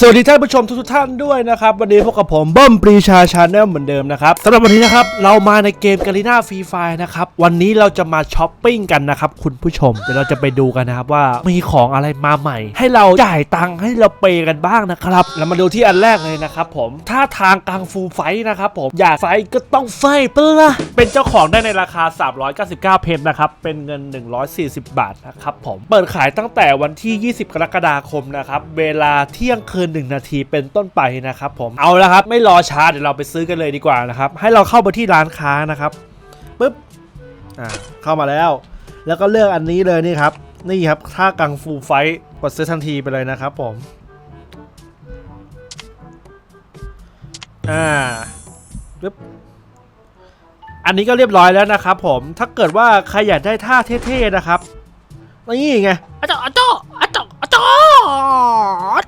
สวัสดีท่านผู้ชมทุกท่านด้วยนะครับ วันนี้พบกับผมเบิ้มปรีชาชาแนลเหมือนเดิมนะครับสำหรับวันนี้นะครับ เรามาในเกมกาลิน่าฟรีไฟนะครับ วันนี้เราจะมาช้อปปิ้งกันนะครับ คุณผู้ชม เดี๋ยวเราจะไปดูกันนะครับว่ามีของอะไรมาใหม่ ให้เราจ่ายตังค์ให้เราเปย์กันบ้างนะครับเรามาดูที่อันแรกเลยนะครับผมถ้าทางกลางฟูไฟนะครับผมอยากไฟก็ต้องไฟเปล่ะเป็นเจ้าของได้ในราคา 399 เพนนะครับเป็นเงิน 140 บาทนะครับผมเปิดขายตั้งแต่วันที่ 20 กรกฎาคมนะครับเวลาเที่ยงคืน1 นาทีเป็นต้นไปนะครับผมเอาละครับไม่รอช้าเดี๋ยวเราไปซื้อกันเลยดีกว่านะครับให้เราเข้าไปที่ร้านค้านะครับปึ๊บอ่าเข้ามาแล้ว แล้วก็เลือกอันนี้เลยนี่ครับนี่ครับท่ากังฟูไฟกดซื้อทันทีไปเลยนะครับผมอ่าปึ๊บอันนี้ก็เรียบร้อยแล้วนะครับผมถ้าเกิดว่าใครอยากได้ท่าเท่ๆนะครับนี่ไงอะโจอะโจอะโจอะโจอะโจอะโจอะโจ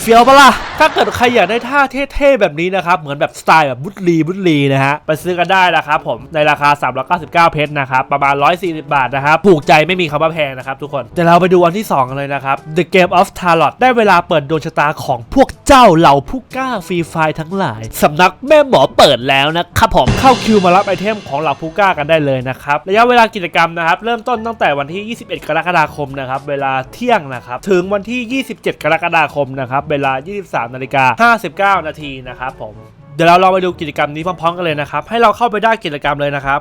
เฟี้ยวปะล่ะ ถ้าเกิดใครอยากได้ท่าเท่ๆแบบนี้นะครับ เหมือนแบบสไตล์แบบบุตรีบุตรีนะฮะ ไปซื้อกันได้นะครับผม ในราคา 399 เพชรนะครับ ประมาณ 140 บาทนะครับ ถูกใจไม่มีคำว่าแพงนะครับทุกคนเดี๋ยวเราไปดูอันที่ 2 กันเลยนะครับ The Game of Tarot ได้เวลาเปิดดวงชะตาของพวกเจ้าเหล่าผู้กล้าฟรีไฟร์ทั้งหลาย สำนักแม่หมอเปิดแล้วนะครับผม เข้าคิวมารับไอเทมของเหล่าผู้กล้ากันได้เลยนะครับ ระยะเวลากิจกรรมนะครับ เริ่มต้นตั้งแต่วันที่ 21 กรกฎาคมนะครับ เวลาเที่ยงนะครับ ถึงวันที่ 27 กรกฎาคมนะครับเวลา 23นาฬิกา59 นาทีนะครับผมเดี๋ยวเราลองไปดูกิจกรรมนี้พร้อมๆกันเลยนะครับให้เราเข้าไปได้กิจกรรมเลยนะครับ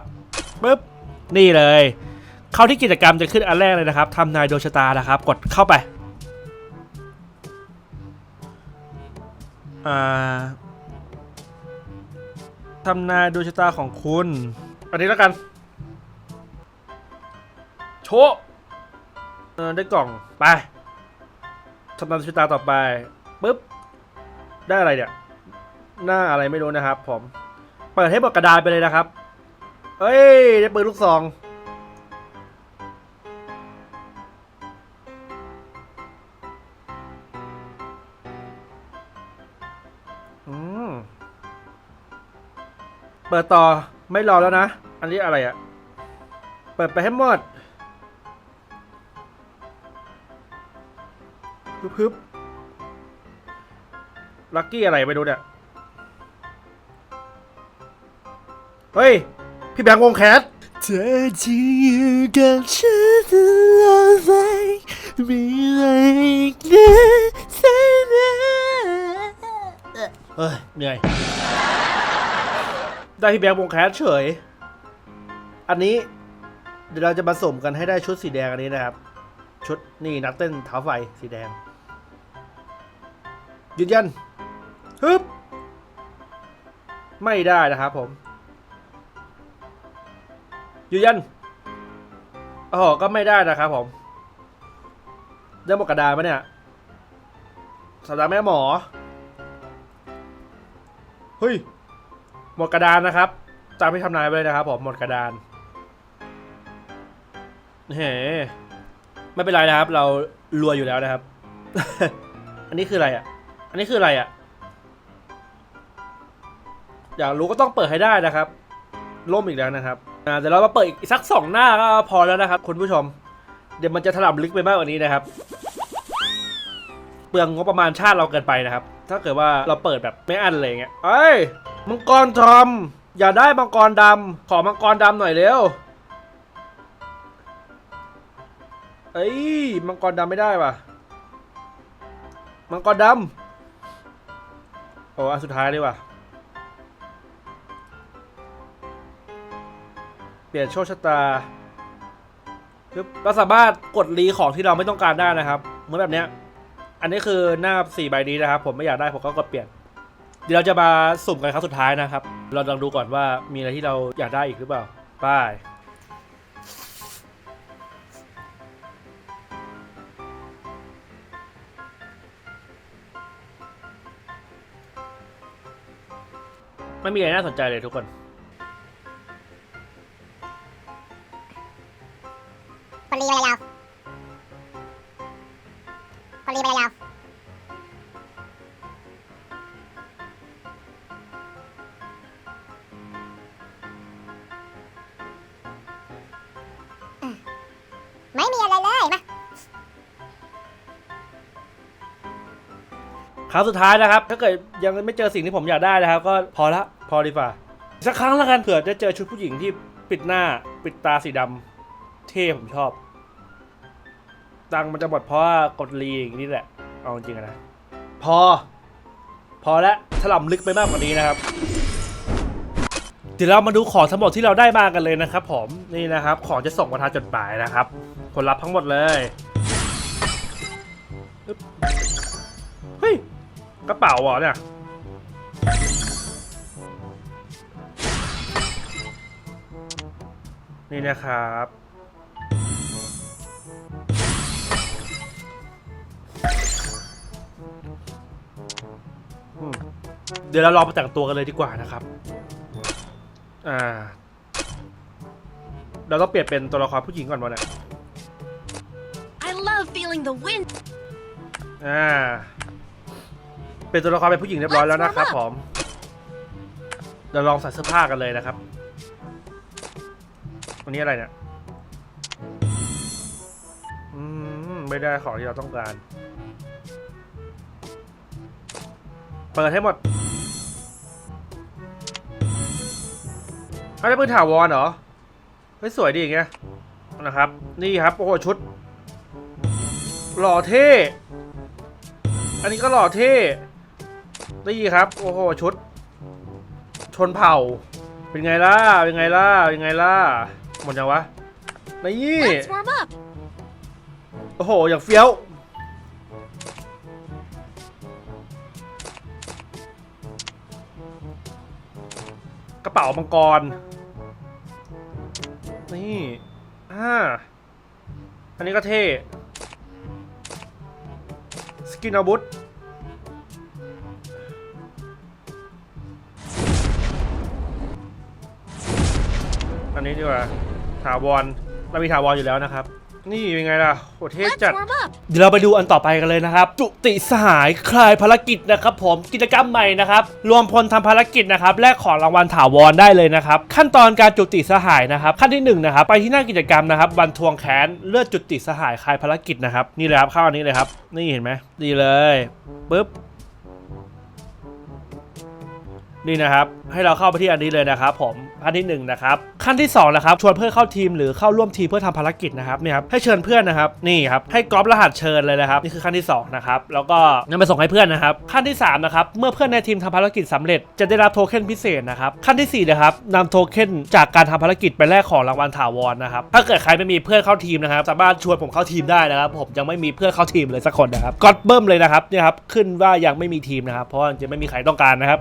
ปึ๊บนี่เลย เข้าที่กิจกรรมจะขึ้นอันแรกเลยนะครับทำนายดวงชะตานะครับ กดเข้าไปาทำนายดวงชะตาของคุณ อันนี้แล้วกัน โชะเออได้กล่อง ไป ทำนายดวงชะตาต่อไปปุ๊บได้อะไรเนี่ย หน้าอะไรไม่รู้นะครับ ผม เปิดให้หมดกระดานไปเลยนะครับ เอ้ยได้ปืนลูกซองอืมเปิดต่อไม่รอแล้วนะ อันนี้อะไรอะ่ะเปิดไปให้หมด ฮึบฮึบลักกี้อะไรไม่รู้เนี่ย เฮ้ย พี่แบงค์วงแคสเธอจะอยู่กับฉันตลอดไปไม่อะไรอีกแล้วสักนิดเฮ้ยเหนื่อย ได้พี่แบงค์วงแคสเฉย อันนี้ เดี๋ยวเราจะมาสุ่มกันให้ได้ชุดสีแดงอันนี้นะครับ ชุดนี่นักเต้นเท้าไฟสีแดง ยืนยันฮึบไม่ได้นะครับผมยืนยันโอ้โหก็ไม่ได้นะครับผมเรื่องหมดกระดาษไหมเนี่ยสัปดาห์แม่หมอเฮ้ยหมดกระดานนะครับจำที่ทำนายไปเลยนะครับผมหมดกระดานเฮ้ไม่เป็นไรนะครับ เรารวยอยู่แล้วนะครับ อันนี้คืออะไรอะ อันนี้คืออะไรอะ อยากรู้ก็ต้องเปิดให้ได้นะครับ ล่มอีกแล้วนะครับอ่าเดี๋ยวเรามาเปิดอีกสักสองหน้าก็พอแล้วนะครับคุณผู้ชม เดี๋ยวมันจะถล่มลึกไปมากกว่านี้นะครับ เปลืองงบประมาณชาติเราเกินไปนะครับ ถ้าเกิดว่าเราเปิดแบบไม่อั้นเลยอย่างเงี้ยเอ้ยมังกรทอมอย่าได้มังกรดำขอมังกรดำหน่อยเร็วเอ้ยมังกรดำไม่ได้ว่ะ มังกรดำ โอ้อันสุดท้ายดีกว่า เปลี่ยนโชคชะตาปึ๊บเราสามารถกดรีของที่เราไม่ต้องการได้นะครับ เหมือนแบบเนี้ย อันนี้คือหน้าสี่ใบนี้นะครับ ผมไม่อยากได้ผมก็กดเปลี่ยน เดี๋ยวเราจะมาสุ่มกันครั้งสุดท้ายนะครับ เราลองดูก่อนว่ามีอะไรที่เราอยากได้อีกหรือเปล่า ไป้ ไม่มีอะไรน่าสนใจเลยทุกคน คนรีไปยาวคนรีไปยาว ครั้งสุดท้ายนะครับ ถ้าเกิดยังไม่เจอสิ่งที่ผมอยากได้นะครับ ก็พอละพอดีกว่าสักครั้งแล้วกันเผื่อจะเจอชุดผู้หญิงที่ปิดหน้าปิดตาสีดำเท่ผมชอบ ตังมันจะหมดเพราะว่ากดรีอย่างนี้แหละ เอาจริงนะ พอ พอแล้วถล่ำลึกไปมากกว่านี้นะครับเดี๋ยวเรามาดูของทั้งหมดที่เราได้มากันเลยนะครับผมนี่นะครับ ของจะส่งมาทางจดหมายนะครับ ผลลัพธ์ทั้งหมดเลยเฮ้ย กระเป๋าเหรอเนี่ย นี่นะครับอืมเดี๋ยวเราลองไปแต่งตัวกันเลยดีกว่านะครับ อ่า เราต้องเปลี่ยนเป็นตัวละครผู้หญิงก่อนวะเนี่ย I love feeling the wind อ่า เป็นตัวละครเป็นผู้หญิงเรียบร้อยแล้วนะครับผมเราลองใส่เสื้อผ้ากันเลยนะครับอันนี้อะไรเนี่ยอืมไม่ได้ของที่เราต้องการ เปิดให้หมดอันนี้ปืนถาวรเหรอไม่สวยดีอย่างเงี้ยนะครับ นี่ครับโอ้โหชุด หล่อเท่ อันนี้ก็หล่อเท่ นี่ครับ โอ้โห ชุด ชนเผ่า เป็นไงล่ะ เป็นไงล่ะ เป็นไงล่ะ หมดยังวะ นี่ Let's warm up โอ้โห อย่างเฟี้ยว กระเป๋ามังกร นี่อ่าอันนี้ก็เท่ สกินอาวุธ นนี้ดีกว่าถาวรเรามีถาวรอยู่แล้วนะครับ นี่เป็นไงล่ะโหเท่ Let's จัด warm up เดี๋ยวเราไปดูอันต่อไปกันเลยนะครับ จุติสหายคลายภารกิจนะครับ ผมกิจกรรมใหม่นะครับรวมพลทำภารกิจนะครับแลกของรางวัลถาวรได้เลยนะครับ ขั้นตอนการจุติสหายนะครับ ขั้นที่หนึ่งนะครับไปที่หน้ากิจกรรมนะครับวันทวงแค้นเลือดจุติสหายคลายภารกิจนะครับนี่เลยครับเข้าอันนี้เลยครับ นี่เห็นไหมนี่เลยปึ๊บนี่นะครับ ให้เราเข้าไปที่อันนี้เลยนะครับ ผม ขั้นที่หนึ่งนะครับขั้นที่สองนะครับชวนเพื่อนเข้าทีมหรือเข้าร่วมทีมเพื่อทำภารกิจนะครับนี่ครับให้เชิญเพื่อนนะครับนี่ครับให้กรอบรหัสเชิญเลยนะครับนี่คือขั้นที่สองนะครับแล้วก็นำไปส่งให้เพื่อนนะครับขั้นที่สามนะครับเมื่อเพื่อนในทีมทำภารกิจสำเร็จจะได้รับโทเค็นพิเศษนะครับขั้นที่สี่นะครับนำโทเค็นจากการทำภารกิจไปแลกของรางวัลถาวรนะครับถ้าเกิดใครไม่มีเพื่อนเข้าทีมนะครับสามารถชวนผมเข้าทีมได้นะครับผมยังไม่มีเพื่อนเข้าทีมเลยสักคนนะครับก็เบิ้มเลยนะครับเนี่ยครับขึ้นว่ายังไม่มีทีมนะครับเพราะจะไม่มีใครต้องการนะครับ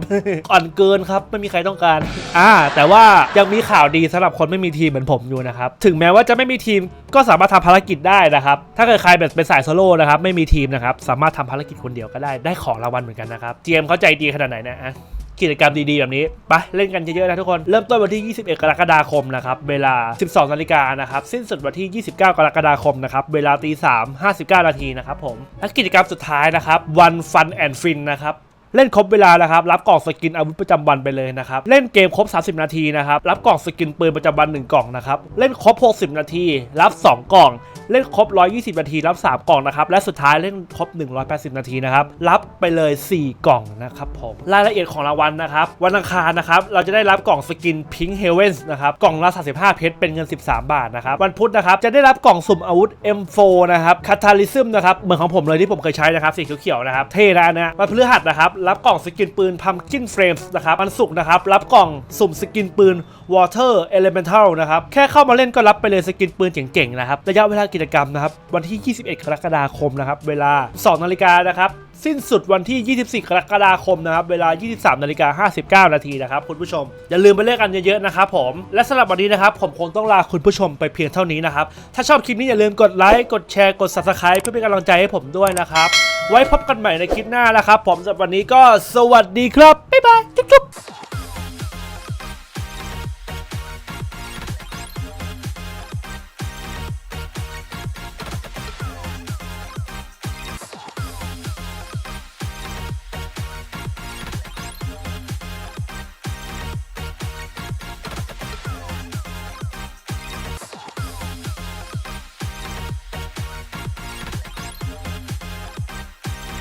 อ่อนเกินครับไม่มีใครต้องการอ่าแต่ว่ายังมีข่าวดีสำหรับคนไม่มีทีมเหมือนผมอยู่นะครับ ถึงแม้ว่าจะไม่มีทีมก็สามารถทำภารกิจได้นะครับ ถ้าเกิดใครแบบเป็นสายโซโล่นะครับไม่มีทีมนะครับสามารถทำภารกิจคนเดียวก็ได้ได้ของรางวัลเหมือนกันนะครับเจมเขาใจดีขนาดไหนนะอะกิจกรรมดีๆ แบบนี้ไปเล่นกันเยอะๆนะทุกคน เริ่มต้นวันที่ 21 กรกฎาคมนะครับ เวลา 12 นาฬิกานะครับ สิ้นสุดวันที่ 29 กรกฎาคมนะครับ เวลาตี3 59 นาทีนะครับผม และกิจกรรมสุดท้ายนะครับ วันฟันแอนฟินนะครับ เล่นครบเวลาแล้วครับรับกล่องสกินอาวุธประจำวันไปเลยนะครับเล่นเกมครบ 30 นาทีนะครับรับกล่องสกินปืนประจำวัน1กล่องนะครับเล่นครบ 60 นาที รับ 2 กล่อง เล่นครบ 120 นาทีรับ 3 กล่องนะครับ และสุดท้ายเล่นครบ 180 นาทีนะครับ รับไปเลย 4 กล่องนะครับผม รายละเอียดของรางวัลนะครับ วันอังคารนะครับ เราจะได้รับกล่องสกิน Pink Heavens นะครับ กล่องละ 35 เพชร เป็นเงิน 13 บาทนะครับ วันพุธนะครับ จะได้รับกล่องสุ่มอาวุธ M4 นะครับ Catalysm นะครับ เหมือนของผมเลยที่ผมเคยใช้นะครับ สีเขียวๆนะครับ เท่นะนะ วันพฤหัสนะครับ รับกล่องสกินปืน Pumpkin Frames นะครับ วันศุกร์นะครับ รับกล่องสุ่มสกินปืน Water Elemental นะครับ แค่เข้ามาเล่นก็รับไปเลยสกินปืนเจ๋งๆนะครับ ระยะเวลากิจกรรมนะครับวันที่ 21 กรกฎาคมนะครับเวลา 2 นาฬิกานะครับสิ้นสุดวันที่ 24 กรกฎาคมนะครับเวลา 23 นาฬิกา 59 นาทีนะครับคุณผู้ชม อย่าลืมไปเล่นกันเยอะๆนะครับผมและสำหรับวันนี้นะครับผมคงต้องลาคุณผู้ชมไปเพียงเท่านี้นะครับถ้าชอบคลิปนี้อย่าลืมกดไลค์กดแชร์กด subscribe เพื่อเป็นกำลังใจให้ผมด้วยนะครับไว้พบกันใหม่ในคลิปหน้านะครับผมสำหรับวันนี้ก็สวัสดีครับบ๊ายบายจุ๊บ